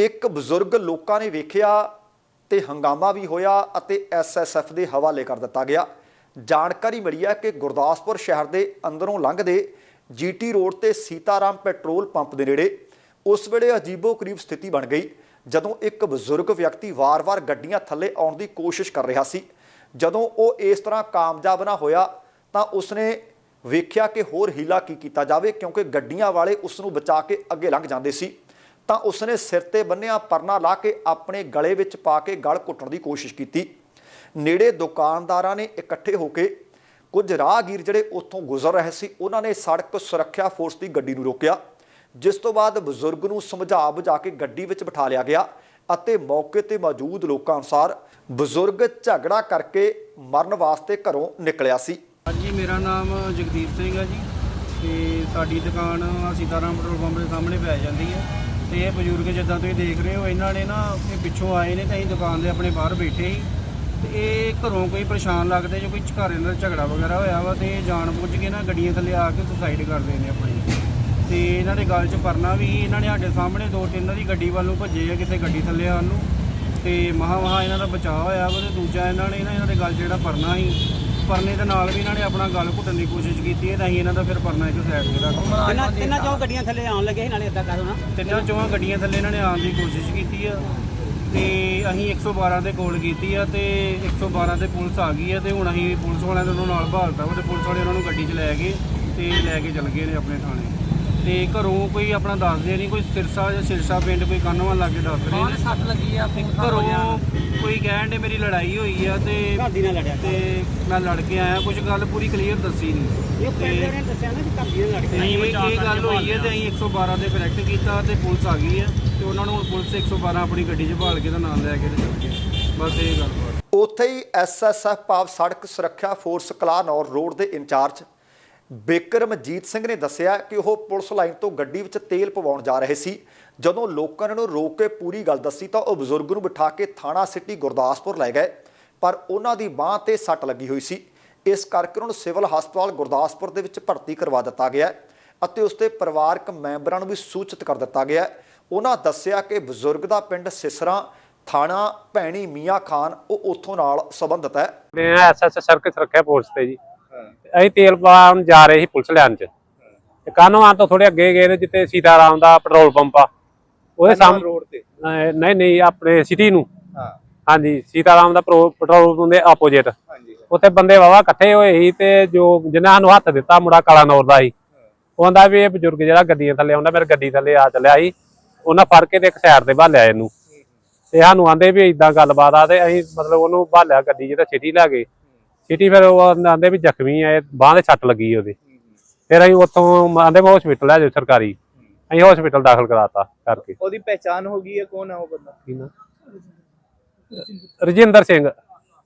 ਇੱਕ ਬਜ਼ੁਰਗ ਲੋਕਾਂ ਨੇ ਵੇਖਿਆ ਤੇ ਹੰਗਾਮਾ ਵੀ ਹੋਇਆ ਅਤੇ ਐਸਐਸਐਫ ਦੇ ਹਵਾਲੇ ਕਰ ਦਿੱਤਾ ਗਿਆ। ਜਾਣਕਾਰੀ ਮਿਲੀ ਹੈ ਕਿ ਗੁਰਦਾਸਪੁਰ ਸ਼ਹਿਰ ਦੇ ਅੰਦਰੋਂ ਲੰਘਦੇ ਜੀਟੀ ਰੋਡ ਤੇ ਸੀਤਾਰਾਮ ਪੈਟਰੋਲ ਪੰਪ ਦੇ ਨੇੜੇ ਉਸ ਵੇਲੇ ਅਜੀਬੋ ਕਰੀਬ ਸਥਿਤੀ ਬਣ ਗਈ, ਜਦੋਂ ਇੱਕ ਬਜ਼ੁਰਗ ਵਿਅਕਤੀ ਵਾਰ-ਵਾਰ ਗੱਡੀਆਂ ਥੱਲੇ ਆਉਣ ਦੀ ਕੋਸ਼ਿਸ਼ ਕਰ ਰਿਹਾ ਸੀ। ਜਦੋਂ ਉਹ ਇਸ ਤਰ੍ਹਾਂ ਕਾਮਯਾਬ ਨਾ ਹੋਇਆ ਤਾਂ ਉਸਨੇ ਵੇਖਿਆ ਕਿ ਹੋਰ ਹੀਲਾ ਕੀ ਕੀਤਾ ਜਾਵੇ ਕਿਉਂਕਿ ਗੱਡੀਆਂ ਵਾਲੇ ਉਸ ਨੂੰ ਬਚਾ ਕੇ ਅੱਗੇ ਲੰਘ ਜਾਂਦੇ ਸੀ। ਤਾਂ ਉਸਨੇ ਸਿਰ ਤੇ ਬੰਨਿਆ ਪਰਨਾ ਲਾ ਕੇ ਆਪਣੇ ਗਲੇ ਵਿੱਚ ਪਾ ਕੇ ਗਲ ਘੁੱਟਣ ਦੀ ਕੋਸ਼ਿਸ਼ ਕੀਤੀ। ਨੇੜੇ ਦੁਕਾਨਦਾਰਾਂ ਨੇ ਇਕੱਠੇ ਹੋ ਕੇ ਕੁਝ ਰਾਹਗੀਰ ਜਿਹੜੇ ਉੱਥੋਂ ਗੁਜ਼ਰ ਰਹੇ ਸੀ, ਉਹਨਾਂ ਨੇ ਸੜਕ ਸੁਰੱਖਿਆ ਫੋਰਸ ਦੀ ਗੱਡੀ ਨੂੰ ਰੋਕਿਆ, ਜਿਸ ਤੋਂ ਬਾਅਦ ਬਜ਼ੁਰਗ ਨੂੰ ਸਮਝਾ ਬੁਝਾ ਕੇ ਗੱਡੀ ਵਿੱਚ ਬਿਠਾ ਲਿਆ ਗਿਆ ਅਤੇ ਮੌਕੇ ਤੇ ਮੌਜੂਦ ਲੋਕਾਂ ਅਨੁਸਾਰ ਬਜ਼ੁਰਗ ਝਗੜਾ ਕਰਕੇ ਮਰਨ ਵਾਸਤੇ ਘਰੋਂ ਨਿਕਲਿਆ ਸੀ। ਹਾਂਜੀ, ਮੇਰਾ ਨਾਮ ਜਗਦੀਪ ਸਿੰਘ ਹੈ ਜੀ ਤੇ ਸਾਡੀ ਦੁਕਾਨ ਆਹ ਸੀਤਾਰਾਮ ਪੈਟਰੋਲ ਪੰਪ ਦੇ ਸਾਹਮਣੇ ਪੈ ਜਾਂਦੀ ਹੈ। ਤੇ ਇਹ ਬਜ਼ੁਰਗ ਜਿੱਦਾਂ ਤੁਸੀਂ ਦੇਖ ਰਹੇ ਹੋ, ਇਹਨਾਂ ਨੇ ਨਾ ਇਹ ਪਿੱਛੋਂ ਆਏ ਨੇ ਤੇ ਅਸੀਂ ਦੁਕਾਨ ਦੇ ਆਪਣੇ ਬਾਹਰ ਬੈਠੇ ਸੀ। ਤੇ ਇਹ ਘਰੋਂ ਕੋਈ ਪਰੇਸ਼ਾਨ ਲੱਗਦੇ ਜੋ ਕੋਈ ਘਰ ਇਹਨਾਂ ਦਾ ਝਗੜਾ ਵਗੈਰਾ ਹੋਇਆ ਵਾ ਤੇ ਇਹ ਜਾਣ ਬੁੱਝ ਕੇ ਨਾ ਗੱਡੀਆਂ ਥੱਲੇ ਆ ਕੇ ਸੁਸਾਈਡ ਕਰਦੇ ਨੇ ਆਪਣੀ। ਤੇ ਇਹਨਾਂ ਦੇ ਗੱਲ 'ਚ ਪਰਨਾ ਵੀ ਸੀ। ਇਹਨਾਂ ਨੇ ਸਾਡੇ ਸਾਹਮਣੇ ਦੋ ਤਿੰਨ ਦੀ ਗੱਡੀ ਵੱਲ ਨੂੰ ਭੱਜੇ ਆ ਕਿਸੇ ਗੱਡੀ ਥੱਲੇ ਆਉਣ ਨੂੰ। ਤੇ ਮਹਾ ਮਹਾ ਇਹਨਾਂ ਦਾ ਬਚਾਅ ਹੋਇਆ ਵਾ ਤੇ ਦੂਜਾ ਇਹਨਾਂ ਨੇ ਨਾ ਇਹਨਾਂ ਦੇ ਗੱਲ 'ਚ ਜਿਹੜਾ ਪਰਨਾ ਸੀ ਪਰਨੇ ਦੇ ਨਾਲ ਵੀ ਇਹਨਾਂ ਨੇ ਆਪਣਾ ਗਲ ਘੁੱਟਣ ਦੀ ਕੋਸ਼ਿਸ਼ ਕੀਤੀ ਹੈ ਤਾਂ ਅਸੀਂ ਇਹਨਾਂ ਦਾ ਫਿਰ ਪਰਨਾ ਇੱਕ ਸਾਈਡ ਤੇ ਰੱਖ ਦਿੱਤਾ। ਤਿੰਨਾਂ ਤਿੰਨਾਂ ਚੋਂ ਗੱਡੀਆਂ ਥੱਲੇ ਆਉਣ ਲੱਗੇ ਸੀ ਨਾਲੇ ਇਦਾਂ ਕਰੋ ਨਾ। ਤਿੰਨਾਂ ਚੋਹਾਂ ਗੱਡੀਆਂ ਥੱਲੇ ਇਹਨਾਂ ਨੇ ਆਉਣ ਦੀ ਕੋਸ਼ਿਸ਼ ਕੀਤੀ ਆ ਤੇ ਅਸੀਂ 112 ਤੇ ਕਾਲ ਕੀਤੀ ਆ ਤੇ 112 ਤੇ ਪੁਲਿਸ ਆ ਗਈ ਆ ਤੇ ਹੁਣ ਅਸੀਂ ਪੁਲਿਸ ਵਾਲਿਆਂ ਦੇ ਨਾਲ ਭਾਲਤਾ ਵਾ ਤੇ ਪੁਲਿਸ ਵਾਲੇ ਉਹਨਾਂ ਨੂੰ ਗੱਡੀ 'ਚ ਲੈ ਗਏ ਤੇ ਲੈ ਕੇ ਚਲ ਗਏ ਨੇ ਆਪਣੇ ਥਾਣੇ। ਤੇ ਘਰੋਂ ਕੋਈ ਆਪਣਾ ਦੱਸਦੇ ਨਹੀਂ ਕੋਈ ਸਿਰਸਾ ਜਾਂ ਸਿਰਸਾ ਪਿੰਡ ਕੋਈ ਕੰਨਵਾਂ ਲਾਗੇ ਦੱਸ ਰਹੇ ਨੇ। ਸੱਟ ਲੱਗੀ ਆ ਤੇ ਘਰੋਂ ਕੋਈ ਕਹਿਣ ਦੇ ਮੇਰੀ ਲੜਾਈ ਹੋਈ ਆ ਤੇ ਘਰ ਦੀ ਨਾਲ ਲੜਿਆ ਤੇ ਮੈਂ ਲੜ ਕੇ ਆਇਆ ਕੁਝ ਗੱਲ ਪੂਰੀ ਕਲੀਅਰ ਦੱਸੀ ਨਹੀਂ ਇਹ ਪਿੰਡ ਦੇ ਨੇ ਦੱਸਿਆ ਨਾ ਕਿ ਘਰ ਦੀ ਨਾਲ ਲੜ ਕੇ ਇਹ ਇਹ ਗੱਲ ਹੋਈ ਹੈ ਤੇ ਅਸੀਂ 112 ਤੇ ਕਨੈਕਟ ਕੀਤਾ ਤੇ ਪੁਲਿਸ ਆ ਗਈ ਹੈ ਤੇ ਉਹਨਾਂ ਨੂੰ ਹੁਣ ਪੁਲਿਸ 112 ਆਪਣੀ ਗੱਡੀ 'ਚ ਭਾਲ ਕੇ ਤਾਂ ਨਾਲ ਲੈ ਕੇ ਤੇ ਚੱਲ ਗਏ। ਬਸ ਇਹ ਗੱਲ ਬਾਤ ਉੱਥੇ ਹੀ ਐਸਐਸਐਫ ਪਾਵ ਸੜਕ ਸੁਰੱਖਿਆ ਫੋਰਸ ਕਲਾਨੌਰ ਰੋਡ ਦੇ ਇੰਚਾਰਜ ਬਿਕਰਮਜੀਤ ਸਿੰਘ ਨੇ ਦੱਸਿਆ ਕਿ ਉਹ ਪੁਲਿਸ ਲਾਈਨ ਤੋਂ ਗੱਡੀ ਵਿੱਚ ਤੇਲ ਪਵਾਉਣ ਜਾ ਰਹੇ ਸੀ। ਜਦੋਂ ਲੋਕਾਂ ਨੇ ਉਹਨੂੰ ਰੋਕ ਕੇ ਪੂਰੀ ਗੱਲ ਦੱਸੀ ਤਾਂ ਉਹ ਬਜ਼ੁਰਗ ਨੂੰ ਬਿਠਾ ਕੇ ਥਾਣਾ ਸਿਟੀ ਗੁਰਦਾਸਪੁਰ ਲੈ ਗਏ। ਪਰ ਉਹਨਾਂ ਦੀ ਬਾਹ ਤੇ ਸੱਟ ਲੱਗੀ ਹੋਈ ਸੀ। ਇਸ ਕਰਕੇ ਉਹਨੂੰ ਸਿਵਲ ਹਸਪਤਾਲ ਗੁਰਦਾਸਪੁਰ ਦੇ ਵਿੱਚ ਭਰਤੀ ਕਰਵਾ ਦਿੱਤਾ ਗਿਆ ਹੈ ਅਤੇ ਉਸਦੇ ਪਰਿਵਾਰਕ ਮੈਂਬਰਾਂ ਨੂੰ ਵੀ ਸੂਚਿਤ ਕਰ ਦਿੱਤਾ ਗਿਆ ਉਹਨਾਂ ਦੱਸਿਆ ਕਿ ਬਜ਼ੁਰਗ ਦਾ ਪਿੰਡ ਸਿਸਰਾ, ਥਾਣਾ ਭੈਣੀ ਮੀਆਂ ਖਾਨ, ਉਹ ਉੱਥੋਂ ਨਾਲ ਸੰਬੰਧਿਤ ਹੈ। ਮੈਂ ਐਸਐਸ ਸਰਕਸ ਰੱਖਿਆ ਪੁਲਿਸ ਤੇ ਜੀ। ਅਸੀਂ ਤੇਲ ਪਾਉਣ ਜਾ ਰਹੇ ਸੀ ਪੁਲਿਸ ਲੈਣ ਚ। ਤੇ ਕਾਨੋਂ ਤੋਂ ਥੋੜੇ ਅੱਗੇ ਗਏ ਨੇ ਜਿੱਥੇ ਸੀਤਾਰਾਮ ਦਾ ਪੈਟਰੋਲ ਪੰਪ ਆ। ਉਹਦੇ ਸਾਹਮਣੇ ਰੋਡ ਤੇ। ਨਹੀਂ ਨਹੀਂ ਆਪਣੇ ਸਿਟੀ ਨੂੰ। ਹਾਂ। ਹਾਂਜੀ ਸੀਤਾਰਾਮ ਦਾ ਪੈਟਰੋ- ਪੈਟਰੋਲ ਪੰਪ ਦੇ ਆਪੋਜੀਟ ਹਾਂਜੀ ਉੱਥੇ ਬੰਦੇ ਵਾਵਾ ਇਕੱਠੇ ਹੋਏ ਸੀ ਤੇ ਜੋ ਜਿਨ੍ਹਾਂ ਸਾਨੂੰ ਹੱਥ ਦਿੱਤਾ ਮੁੰਡਾ ਕਾਲਾ ਨੌਰ ਦਾ ਸੀ। ਉਹ ਕਹਿੰਦਾ ਵੀ ਇਹ ਬਜ਼ੁਰਗ ਜਿਹੜਾ ਗੱਡੀਆਂ ਥੱਲੇ ਆਉਂਦਾ ਮੇਰੇ ਗੱਡੀ ਥੱਲੇ ਆ ਚੱਲਿਆ ਸੀ। ਉਹਨਾਂ ਫੜ ਕੇ ਤੇ ਇੱਕ ਸਾਈਡ ਤੇ ਭਾਲਿਆ ਇਹਨੂੰ। ਤੇ ਸਾਨੂੰ ਆਂਦੇ ਵੀ ਇਦਾਂ ਗੱਲਬਾਤ ਆ ਤੇ ਅਸੀਂ ਮਤਲਬ ਉਹਨੂੰ ਭਾਲਿਆ ਗੱਡੀ 'ਚ ਤੇ ਸਿਟੀ ਲੈ ਗਏ। ਸਿਟੀ ਫਿਰ ਉਹ ਆਂਦੇ ਵੀ ਜ਼ਖਮੀ ਆ ਇਹ ਬਾਂਹ ਦੇ ਸੱਟ ਲੱਗੀ ਉਹਦੇ। ਫਿਰ ਅਸੀਂ ਉੱਥੋਂ ਆਂਦੇ ਮੈਂ ਹਸਪੀਟਲ ਲੈ ਜਾਓ ਸਰਕਾਰੀ। ਅਸੀਂ ਹਸਪੀਟਲ ਦਾਖਲ ਕਰਾਤਾ ਕਰਕੇ। ਉਹਦੀ ਪਹਿਚਾਨ ਹੋ ਗਈ ਹੈ ਕੌਣ ਹੈ ਉਹ ਬੰਦਾ? ਕੀ ਨਾਂ? ਰਜਿੰਦਰ ਸਿੰਘ।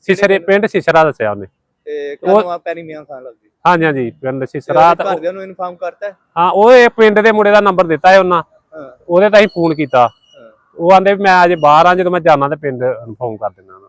ਸਿਸਰੇ ਪਿੰਡ? ਸਿਸਰਾ ਦੱਸਿਆ ਉਹਨੇ। ਤੇ ਕਦੋਂ ਆ ਪੈਰੀ ਮੀਆਂ ਖਾਨ ਲੱਗਦੀ? ਹਾਂਜੀ ਹਾਂਜੀ ਪਿੰਡ ਸਿਸਰਾ ਤੇ ਘਰਦਿਆਂ ਨੂੰ ਇਨਫਾਰਮ ਕਰਤਾ? ਹੈ ਉਹ ਇਹ ਪਿੰਡ ਦੇ ਮੁੰਡੇ ਦਾ ਨੰਬਰ ਦਿੱਤਾ ਹੈ ਉਹਨਾਂ। ਉਹਦੇ ਤਾਂ ਹੀ ਫੋਨ ਕੀਤਾ। ਉਹ ਆਂਦੇ ਵੀ ਮੈਂ ਅਜੇ ਬਾਹਰ ਆ ਜਦੋਂ ਮੈਂ ਜਾਣਾ ਤੇ ਪਿੰਡ ਇਨਫੋਰਮ ਕਰ ਦਿੰਦਾ।